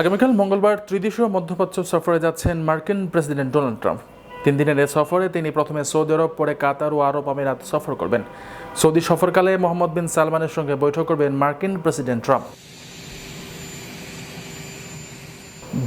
আগামীকাল মঙ্গলবার ত্রিদেশীয় মধ্যপ্রাচ্য সফরে যাচ্ছেন মার্কিন প্রেসিডেন্ট ডোনাল্ড ট্রাম্প। তিন দিনের এ সফরে তিনি প্রথমে সৌদি আরব, পরে কাতার ও আরব আমিরাত সফর করবেন। সৌদি সফরকালে মোহাম্মদ বিন সালমানের সঙ্গে বৈঠক করবেন মার্কিন প্রেসিডেন্ট ট্রাম্প।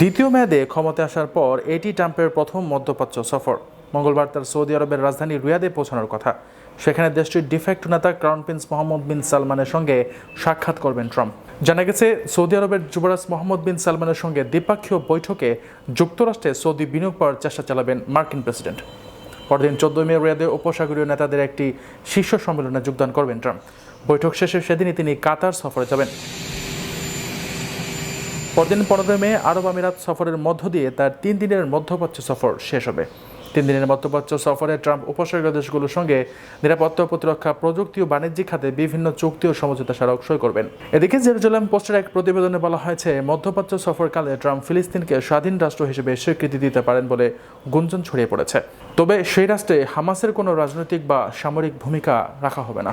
দ্বিতীয় মেয়াদে ক্ষমতায় আসার পর এটি ট্রাম্পের প্রথম মধ্যপ্রাচ্য সফর। মঙ্গলবার তার সৌদি আরবের রাজধানী রিয়াদে পৌঁছানোর কথা। সেখানে দেশটির ডিফেক্ট নেতা ক্রাউন প্রিন্স মোহাম্মদ বিন সালমানের সঙ্গে সাক্ষাৎ করবেন ট্রাম্প। জানা গেছে, সৌদি আরবের যুবরাজ মোহাম্মদ বিন সালমানের সঙ্গে দ্বিপাক্ষীয় বৈঠকে যুক্তরাষ্ট্রে সৌদি বিনিয়োগ পাওয়ার চেষ্টা চালাবেন মার্কিন প্রেসিডেন্ট। পরদিন চোদ্দই মে রিয়াদে উপসাগরীয় নেতাদের একটি শীর্ষ সম্মেলনে যোগদান করবেন ট্রাম্প। বৈঠক শেষে সেদিনই তিনি কাতার সফরে যাবেন। পরদিন পনেরোই মে, আরব আমিরাত সফরের মধ্য দিয়ে তার তিন দিনের মধ্যপ্রাচ্য সফর শেষ হবে। তিন দিনের মধ্যপ্রাচ্য সফরে ট্রাম্প উপসাগরীয় দেশগুলোর সঙ্গে নিরাপত্তা, প্রতিরক্ষা, প্রযুক্তি ও বাণিজ্যিক খাতে বিভিন্ন চুক্তি ও সমঝোতা স্মারক সই করবেন। এদিকে জেরুজালেম পোস্টের এক প্রতিবেদনে বলা হয়েছে, মধ্যপ্রাচ্য সফরকালে ট্রাম্প ফিলিস্তিনকে স্বাধীন রাষ্ট্র হিসেবে স্বীকৃতি দিতে পারেন বলে গুঞ্জন ছড়িয়ে পড়েছে। তবে সেই রাষ্ট্রে হামাসের কোনো রাজনৈতিক বা সামরিক ভূমিকা রাখা হবে না।